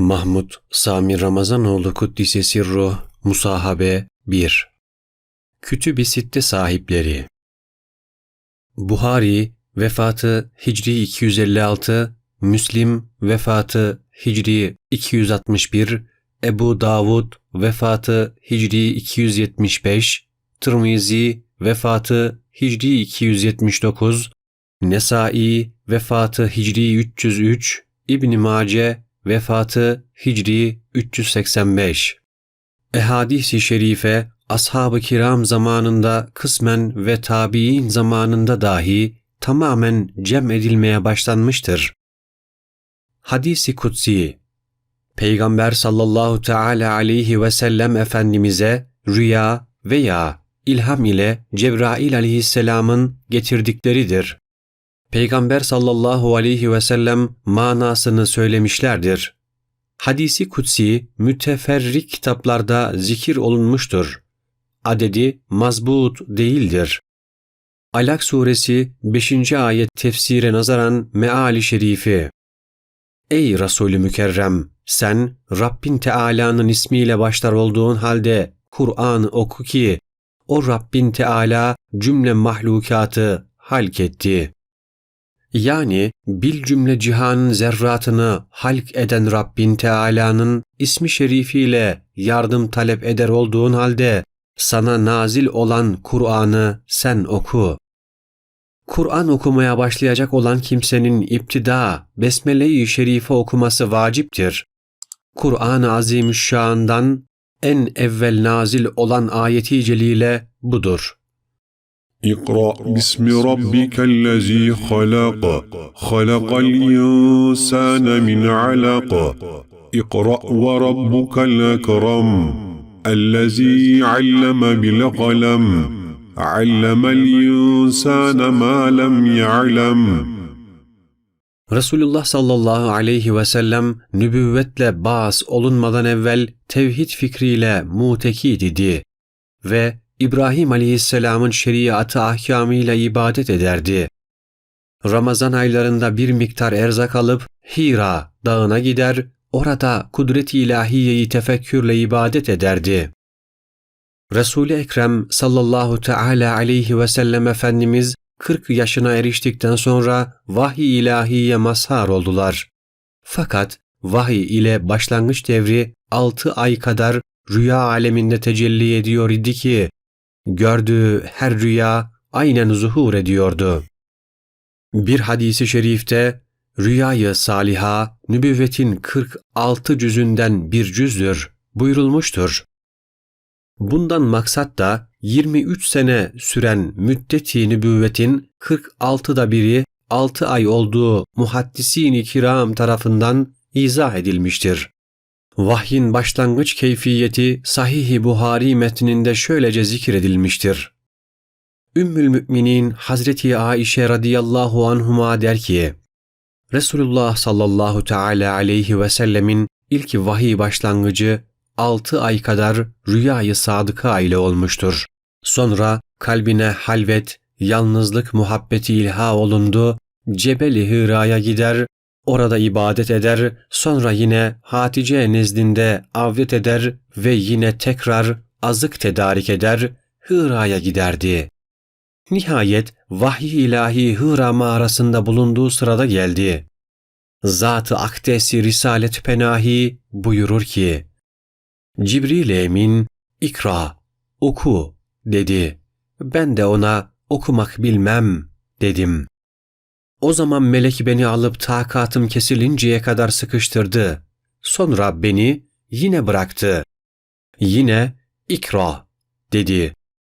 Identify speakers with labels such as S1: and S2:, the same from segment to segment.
S1: Mahmud Sami Ramazanoğlu Kuddise Sirru Musahabe 1 Kütüb-i Sitte sahipleri. Buhari vefatı Hicri 256, Müslim vefatı Hicri 261, Ebu Davud vefatı Hicri 275, Tirmizi vefatı Hicri 279, Nesai vefatı Hicri 303, İbn Mace vefatı Hicri 385. Ehadis-i şerife ashab-ı kiram zamanında kısmen ve tabi'in zamanında dahi tamamen cem edilmeye başlanmıştır. Hadisi kutsi Peygamber sallallahu teala aleyhi ve sellem Efendimiz'e rüya veya ilham ile Cebrail aleyhisselamın getirdikleridir. Peygamber sallallahu aleyhi ve sellem manasını söylemişlerdir. Hadisi kutsi müteferrik kitaplarda zikir olunmuştur. Adedi mazbut değildir. Alak suresi 5. ayet tefsire nazaran meali şerifi. Ey Resulü Mükerrem! Sen Rabbin Teala'nın ismiyle başlar olduğun halde Kur'an oku ki o Rabbin Teala cümle mahlukatı halk etti. Yani bil cümle cihanın zerratını halk eden Rabbin Teala'nın ismi şerifiyle yardım talep eder olduğun halde sana nazil olan Kur'an'ı sen oku. Kur'an okumaya başlayacak olan kimsenin iptida, Besmele-i Şerife okuması vaciptir. Kur'an-ı Azimüşşan'dan en evvel nazil olan ayeti celile budur.
S2: اقرأ باسم ربك الذي خلق خلق الإنسان من علق اقرأ وربك الأكرم الذي علم بالقلم علم الإنسان ما لم يعلم
S1: Resulullah sallallahu aleyhi ve sellem nübüvvetle bağız olunmadan evvel tevhid fikriyle mutekid idi ve İbrahim aleyhisselamın şeriatı ahkamıyla ibadet ederdi. Ramazan aylarında bir miktar erzak alıp Hira dağına gider, orada kudret-i ilahiyeyi tefekkürle ibadet ederdi. Resul-i Ekrem sallallahu teala aleyhi ve sellem Efendimiz 40 yaşına eriştikten sonra vahiy ilahiye mazhar oldular. Fakat vahiy ile başlangıç devri 6 ay kadar rüya aleminde tecelli ediyor idi ki gördüğü her rüya aynen zuhur ediyordu. Bir hadisi şerifte rüyayı saliha nübüvvetin 46 cüzünden bir cüzdür buyurulmuştur. Bundan maksat da 23 sene süren müddeti nübüvvetin 46'da biri 6 ay olduğu muhaddisini kiram tarafından izah edilmiştir. Vahyin başlangıç keyfiyeti Sahih-i Buhari metninde şöylece zikredilmiştir. Ümmül Müminin Hazreti Aişe radıyallahu anhuma der ki, Resulullah sallallahu teala aleyhi ve sellemin ilk vahiy başlangıcı 6 ay kadar rüyayı sadıka ile olmuştur. Sonra kalbine halvet, yalnızlık muhabbeti ilha olundu, Cebeli Hıra'ya gider, orada ibadet eder, sonra yine Hatice nezdinde avdet eder ve yine tekrar azık tedarik eder, Hıra'ya giderdi. Nihayet vahiy ilahi Hıra mağarasında bulunduğu sırada geldi. Zat-ı Akdesi Risalet Penahi buyurur ki, Cibril Emin, ikra, oku dedi. Ben de ona okumak bilmem dedim. O zaman melek beni alıp takatım kesilinceye kadar sıkıştırdı. Sonra beni yine bıraktı. Yine ikra dedi.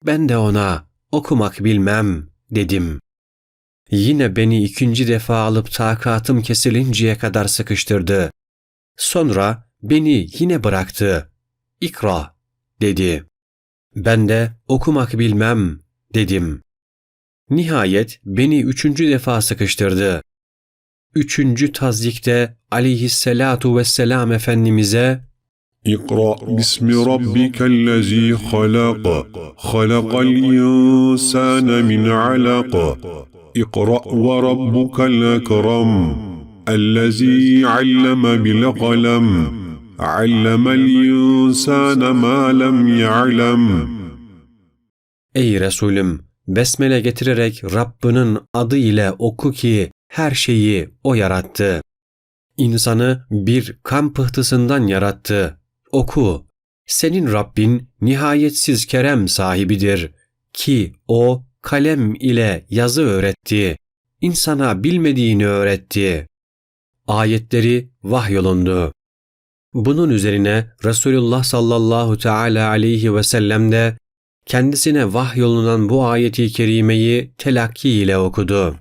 S1: Ben de ona okumak bilmem dedim. Yine beni ikinci defa alıp takatım kesilinceye kadar sıkıştırdı. Sonra beni yine bıraktı. İkra dedi. Ben de okumak bilmem dedim. Nihayet beni üçüncü defa sıkıştırdı. Üçüncü tazdikte aleyhisselatu vesselam Efendimiz'e
S2: اقرأ باسم ربك الذي خلق خلق الإنسان من علق اقرأ وربك الأكرم الذي علم بالقلم علم الإنسان ما لم يعلم
S1: Ey Resulüm! Besmele getirerek Rabbinin adı ile oku ki her şeyi O yarattı. İnsanı bir kan pıhtısından yarattı. Oku. Senin Rabbin nihayetsiz kerem sahibidir ki O kalem ile yazı öğretti. İnsana bilmediğini öğretti. Ayetleri vahyolundu. Bunun üzerine Resulullah sallallahu teala aleyhi ve sellem de kendisine vahyolunan bu ayeti kerimeyi telakki ile okudu.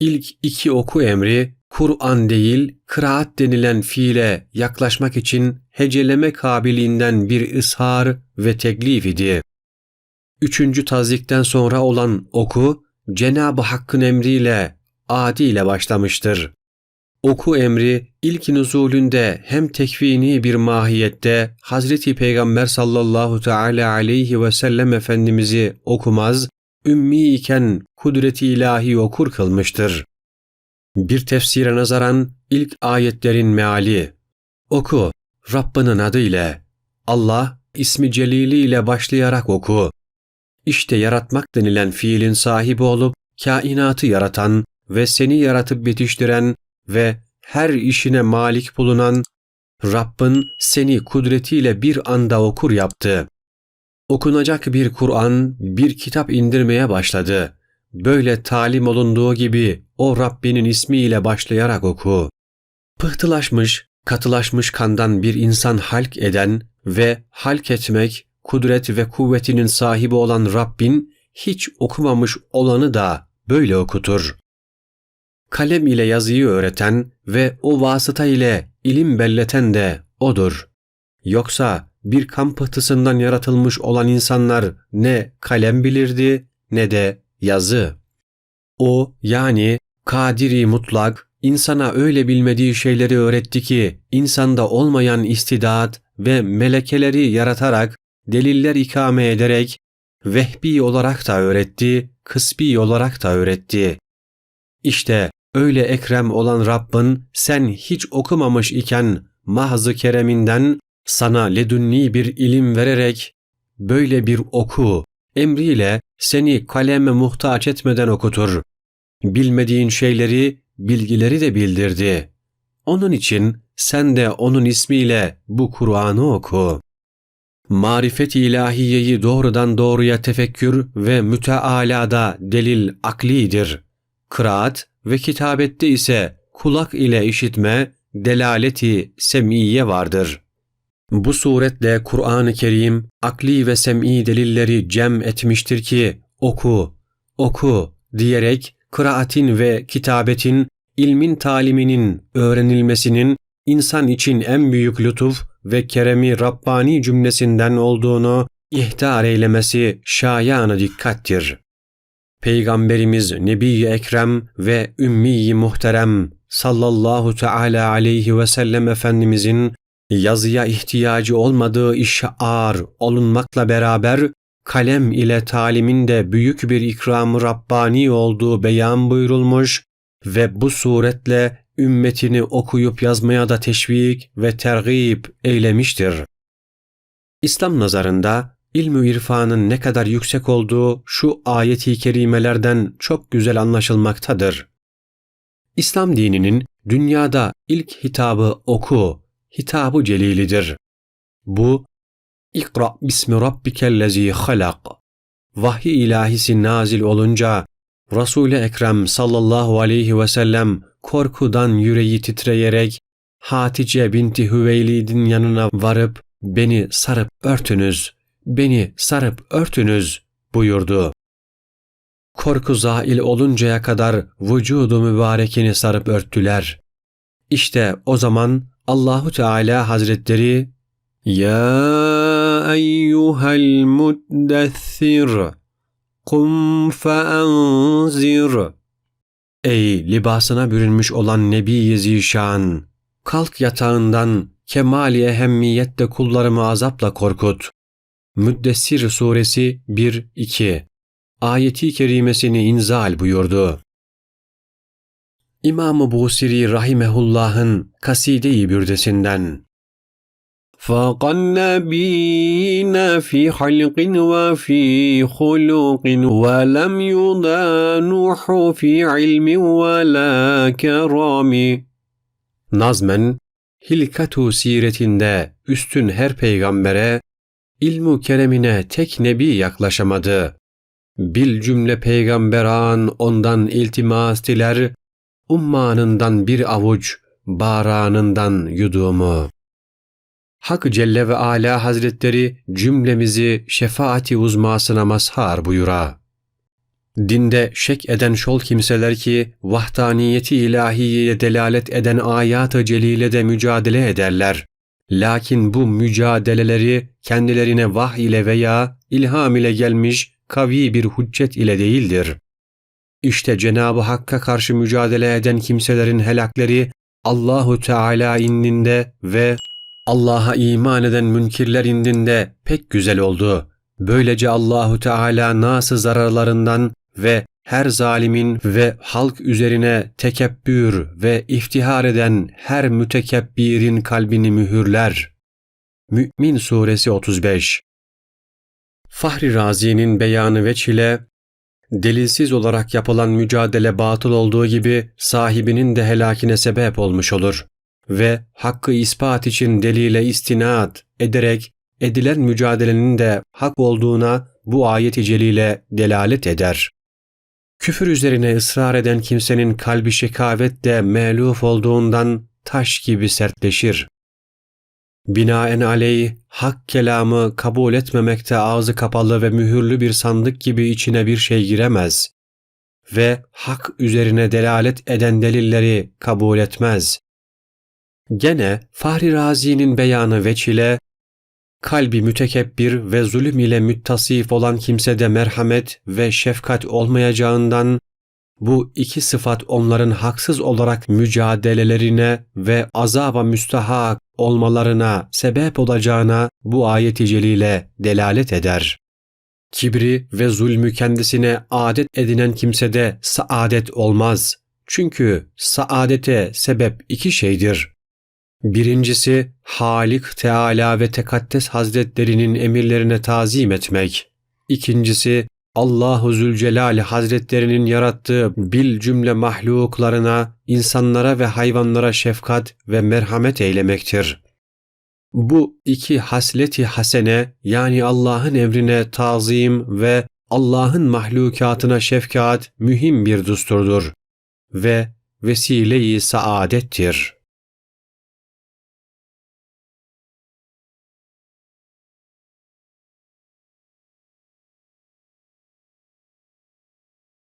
S1: İlk iki oku emri Kur'an değil, kıraat denilen fiile yaklaşmak için heceleme kabiliğinden bir ishar ve teklif idi. Üçüncü tazikten sonra olan oku, Cenab-ı Hakk'ın emriyle, adi ile başlamıştır. Oku emri ilk nüzulünde hem tekvini bir mahiyette Hazreti Peygamber sallallahu teala aleyhi ve sellem Efendimiz'i okumaz, ümmi iken kudreti ilahi okur kılmıştır. Bir tefsire nazaran ilk ayetlerin meali. Oku, Rabbinin adıyla. Allah, ismi celili ile başlayarak oku. İşte yaratmak denilen fiilin sahibi olup, kainatı yaratan ve seni yaratıp bitiştiren ve her işine malik bulunan Rabbin seni kudretiyle bir anda okur yaptı. Okunacak bir Kur'an, bir kitap indirmeye başladı. Böyle talim olunduğu gibi o Rabbinin ismiyle başlayarak oku. Pıhtılaşmış, katılaşmış kandan bir insan halk eden ve halk etmek, kudret ve kuvvetinin sahibi olan Rabbin hiç okumamış olanı da böyle okutur kalem ile yazıyı öğreten ve o vasıta ile ilim belleten de O'dur. Yoksa bir kan pıhtısından yaratılmış olan insanlar ne kalem bilirdi ne de yazı. O yani kadiri mutlak insana öyle bilmediği şeyleri öğretti ki insanda olmayan istidat ve melekeleri yaratarak deliller ikame ederek vehbi olarak da öğretti, kısbi olarak da öğretti. İşte öyle ekrem olan Rabbin sen hiç okumamış iken mahzı kereminden sana ledünni bir ilim vererek böyle bir oku emriyle seni kaleme muhtaç etmeden okutur. Bilmediğin şeyleri, bilgileri de bildirdi. Onun için sen de onun ismiyle bu Kur'an'ı oku. Marifet ilahiyeyi doğrudan doğruya tefekkür ve mütealada delil aklidir. Kıraat ve kitabette ise kulak ile işitme, delaleti sem'iye vardır. Bu suretle Kur'an-ı Kerim akli ve sem'i delilleri cem etmiştir ki oku, oku diyerek kıraatin ve kitabetin ilmin taliminin öğrenilmesinin insan için en büyük lütuf ve keremi Rabbani cümlesinden olduğunu ihtar eylemesi şayanı dikkattir. Peygamberimiz Nebi Ekrem ve Ümmi Muhterem sallallahu teala aleyhi ve sellem Efendimizin yazıya ihtiyacı olmadığı işe ağır olunmakla beraber kalem ile talimin de büyük bir ikramı Rabbani olduğu beyan buyurulmuş ve bu suretle ümmetini okuyup yazmaya da teşvik ve tergip eylemiştir. İslam nazarında ilmi irfanın ne kadar yüksek olduğu şu ayeti kerimelerden çok güzel anlaşılmaktadır. İslam dininin dünyada ilk hitabı oku, hitabı celilidir. Bu, İkra bismi rabbikellezi halak. Vahiy ilahisi nazil olunca Resul-i Ekrem sallallahu aleyhi ve sellem korkudan yüreği titreyerek Hatice binti Hüveylid'in yanına varıp beni sarıp örtünüz, beni sarıp örtünüz buyurdu. Korku zail oluncaya kadar vücudu mübarekini sarıp örttüler. İşte o zaman Allahu Teala Hazretleri Ya eyyuhel muddessir kum feanzir Ey libasına bürünmüş olan Nebi Zişan kalk yatağından kemali ehemmiyette kullarımı azapla korkut. Müddessir suresi 1-2 ayeti kerimesini inzal buyurdu. İmam-ı Busiri Rahimehullah'ın Kaside-i Bürdesinden فاق النبيين في حلق وفي خلق ولم يضانوح في علم ولا كرام Nazmen, Hilkatu siretinde üstün her peygambere, ilmu keremine tek nebi yaklaşamadı. Bil cümle peygamberan ondan iltimas diler, ummanından bir avuç, baranından yudumu. Hak Celle ve Ala Hazretleri cümlemizi şefaati uzmasına mazhar buyura. Dinde şek eden şol kimseler ki vahdaniyeti ilahiyeye delalet eden ayat-ı celilede mücadele ederler. Lakin bu mücadeleleri kendilerine vah ile veya ilham ile gelmiş kavi bir hüccet ile değildir. İşte Cenab-ı Hakk'a karşı mücadele eden kimselerin helakleri Allahu Teala indinde ve Allah'a iman eden münkirler indinde pek güzel oldu. Böylece Allahu Teala nasıl zararlarından ve her zalimin ve halk üzerine tekebbür ve iftihar eden her mütekebbirin kalbini mühürler. Mü'min Suresi 35 Fahri Razi'nin beyanı veç ile delilsiz olarak yapılan mücadele batıl olduğu gibi sahibinin de helakine sebep olmuş olur ve hakkı ispat için delile istinad ederek edilen mücadelenin de hak olduğuna bu ayet-i celile delalet eder. Küfür üzerine ısrar eden kimsenin kalbi şekavetle meluf olduğundan taş gibi sertleşir. Binaen aleyh hak kelamı kabul etmemekte ağzı kapalı ve mühürlü bir sandık gibi içine bir şey giremez ve hak üzerine delalet eden delilleri kabul etmez. Gene Fahri Razi'nin beyanı veç ile kalbi mütekebbir ve zulüm ile müttasif olan kimsede merhamet ve şefkat olmayacağından bu iki sıfat onların haksız olarak mücadelelerine ve azaba müstahak olmalarına sebep olacağına bu ayet-i celile delalet eder. Kibri ve zulmü kendisine adet edinen kimsede saadet olmaz. Çünkü saadete sebep iki şeydir. Birincisi Halik Teala ve Tekaddes Hazretlerinin emirlerine tazim etmek. İkincisi Allahu Zülcelal Hazretlerinin yarattığı bil cümle mahluklarına, insanlara ve hayvanlara şefkat ve merhamet eylemektir. Bu iki hasleti hasene yani Allah'ın emrine tazim ve Allah'ın mahlukatına şefkat mühim bir düsturdur ve vesile-i saadettir.